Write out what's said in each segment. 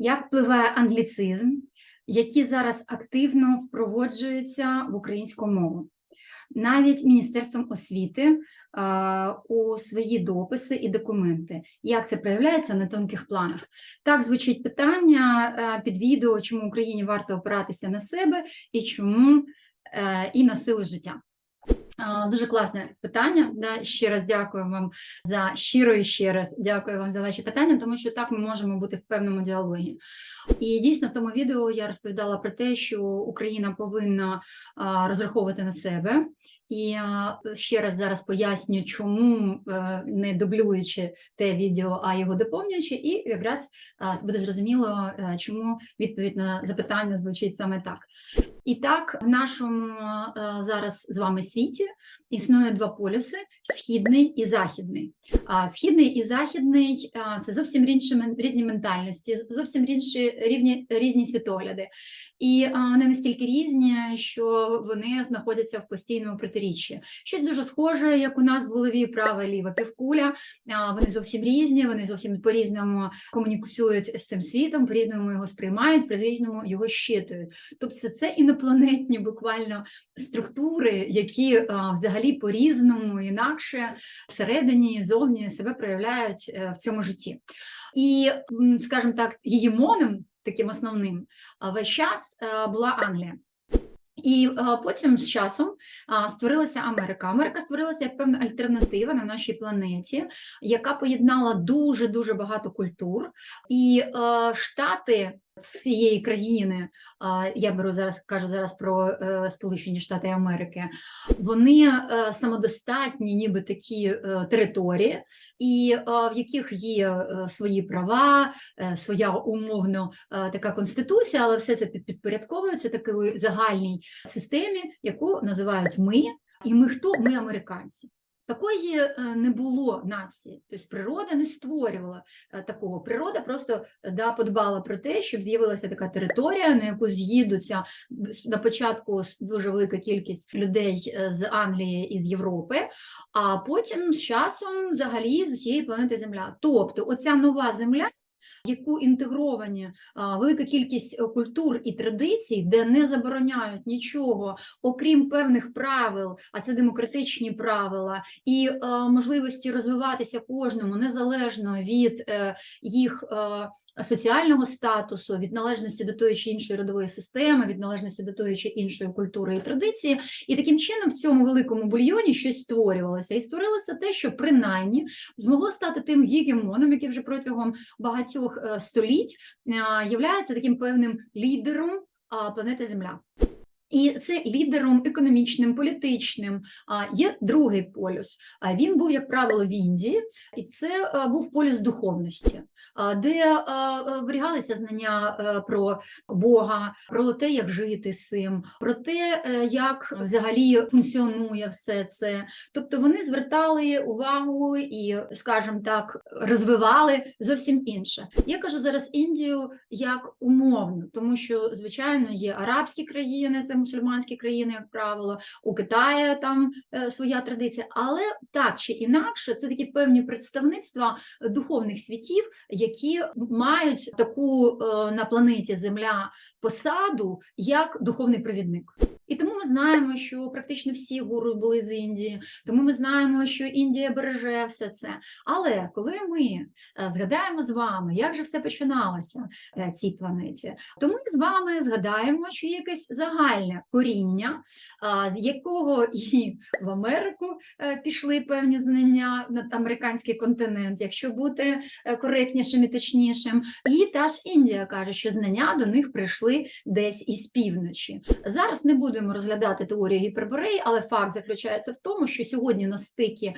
як впливає англіцизм, які зараз активно впроваджуються в українську мову. Навіть Міністерством освіти а, у свої дописи і документи. Як це проявляється на тонких планах? Так звучить питання а, під відео, чому Україні варто опиратися на себе і чому е, і на сили життя. Дуже класне питання. Да, ще раз дякую вам за щиро і ще раз дякую вам за ваші питання, тому що так ми можемо бути в певному діалогі. І дійсно в тому відео я розповідала про те, що Україна повинна розраховувати на себе. І ще раз зараз поясню, чому е, не дублюючи те відео, а його доповнюючи, і якраз буде зрозуміло, е, чому відповідь на запитання звучить саме так. І так, в нашому зараз з вами світі развития, існує два полюси: східний і західний. А східний і західний це зовсім інші різні ментальності, зовсім інші рівні різні світогляди. І вони настільки різні, що вони знаходяться в постійному протиріччі. Щось дуже схоже, як у нас в голові права і ліва півкуля. Вони зовсім різні, вони зовсім по-різному комунікують з цим світом, по-різному його сприймають, по-різному його щитують. Тобто це, інопланетні буквально структури, які а, взагалі по-різному, інакше всередині, зовні себе проявляють е, в цьому житті. І, скажімо так, гегемоном таким основним весь час е, була Англія. І е, потім з часом створилася Америка. Америка створилася як певна альтернатива на нашій планеті, яка поєднала дуже дуже багато культур. І е, цієї країни, я беру зараз кажу зараз про е, Сполучені Штати Америки, вони е, самодостатні, ніби такі е, території, і в яких є свої права, своя умовно така конституція, але все це підпорядковується такій загальній системі, яку називають ми. І ми хто? Ми американці. Такої е, не було нації, тобто природа не створювала е, такого. Природа просто е, да, подбала про те, щоб з'явилася така територія, на яку з'їдуться на початку дуже велика кількість людей з Англії і з Європи, а потім з часом взагалі з усієї планети Земля. Тобто, оця нова земля. Яку інтегровані велика кількість е, культур і традицій, де не забороняють нічого, окрім певних правил, а це демократичні правила, і е, можливості розвиватися кожному незалежно від е, їх соціального статусу, від належності до тої чи іншої родової системи, від належності до тої чи іншої культури і традиції. І таким чином в цьому великому бульйоні щось створювалося. І створилося те, що принаймні змогло стати тим гігемоном, який вже протягом багатьох е, століть е, являється таким певним лідером планети Земля. І це лідером економічним, політичним. А є другий полюс. Він був, як правило, в Індії, і це був полюс духовності, де е, знання е, про Бога, про те, як жити з цим, про те, е, як взагалі функціонує все це. Тобто вони звертали увагу і, скажімо так, розвивали зовсім інше. Я кажу зараз Індію як умовно, тому що, звичайно, є арабські країни, це мусульманські країни, як правило, у Китаї там е, своя традиція, але так чи інакше, це такі певні представництва духовних світів, які мають таку е, на планеті Земля посаду як духовний провідник. І тому ми знаємо, що практично всі гуру були з Індії, тому ми знаємо, що Індія береже все це. Але коли ми е, згадаємо з вами, як же все починалося е, цій планеті, то ми з вами згадаємо, що є якесь загальне коріння, з якого і в Америку е, пішли певні знання на американський континент, якщо бути коректнішим і точнішим. І та ж Індія каже, що знання до них прийшли десь із півночі. Зараз не будемо розглядати теорію гіпербореї, але факт заключається в тому, що сьогодні на стикі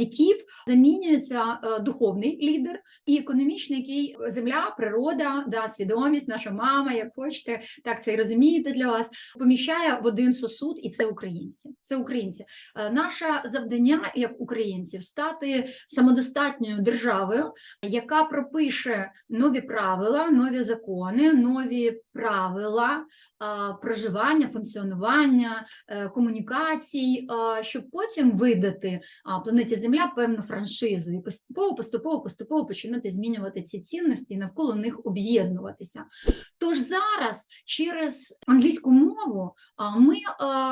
віків замінюється е, духовний лідер і економічний, який земля, природа, да, свідомість, наша мама, як хочете, так це і розумієте для вас, поміщає в один сосуд, і це українці. Це українці. Е, Наше завдання як українців стати самодостатньою державою, яка пропише нові правила, нові закони, нові правила проживання, функціонування е, комунікацій, щоб потім видати планеті Земля певну франшизу і поступово, поступово, поступово починати змінювати ці цінності і навколо них об'єднуватися. Тож зараз через англійську мову ми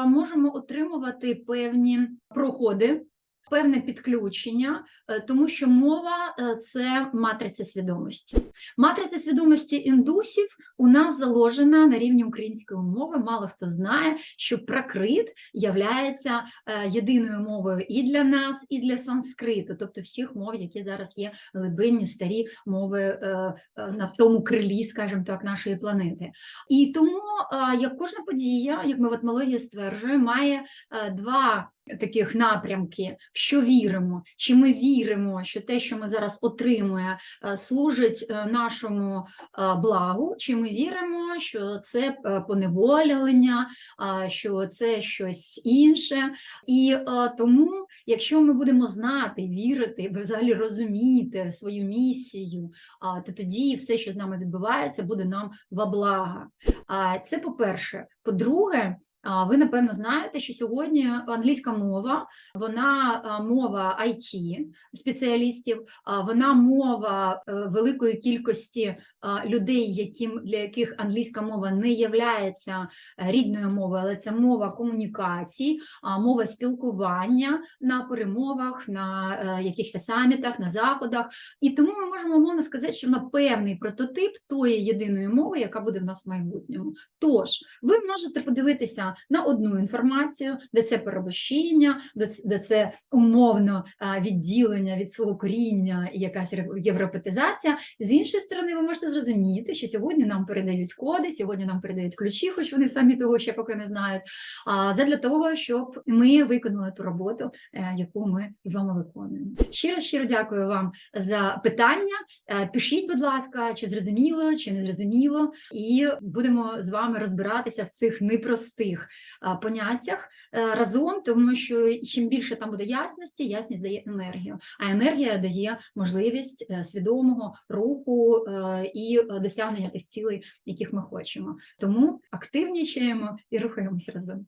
можемо отримувати певні проходи. Певне підключення, е, тому що мова е, це матриця свідомості. Матриця свідомості індусів у нас заложена на рівні української мови. Мало хто знає, що пракрит являється е, єдиною мовою і для нас, і для санскриту, тобто всіх мов, які зараз є глибинні старі мови на тому крилі, скажімо так, нашої планети. І тому як кожна подія, як ми в етмології стверджуємо, має два таких напрямки, в що віримо, чи ми віримо, що те, що ми зараз отримуємо, е, служить е, нашому е, благу, чи ми віримо, що це поневолення, що це щось інше. І тому, якщо ми будемо знати, вірити, взагалі розуміти свою місію, то тоді все, що з нами відбувається, буде нам во благо. Це по-перше. По-друге, а, ви напевно знаєте, що сьогодні англійська мова, вона мова IT спеціалістів, вона мова е, великої кількості людей, яким для яких англійська мова не являється е, рідною мовою, але це мова комунікацій, мова спілкування на перемовах, на е, якихось самітах, на заходах. І тому ми можемо умовно сказати, що вона певний прототип тої єдиної мови, яка буде в нас в майбутньому. Тож, ви можете подивитися на одну інформацію, де це перебощення, де це, умовно відділення від свого коріння і якась європетизація. З іншої сторони, ви можете зрозуміти, що сьогодні нам передають коди, сьогодні нам передають ключі, хоч вони самі того ще поки не знають. А задля того, щоб ми виконали ту роботу, е, яку ми з вами виконуємо. Щиро щиро дякую вам за питання. Е, Пишіть, будь ласка, чи зрозуміло, чи не зрозуміло, і будемо з вами розбиратися в цих непростих а, поняттях е, разом, тому що чим більше там буде ясності, ясність дає енергію, а енергія дає можливість е, свідомого руху е, і досягнення тих цілей, яких ми хочемо. Тому активнічаємо і рухаємось разом.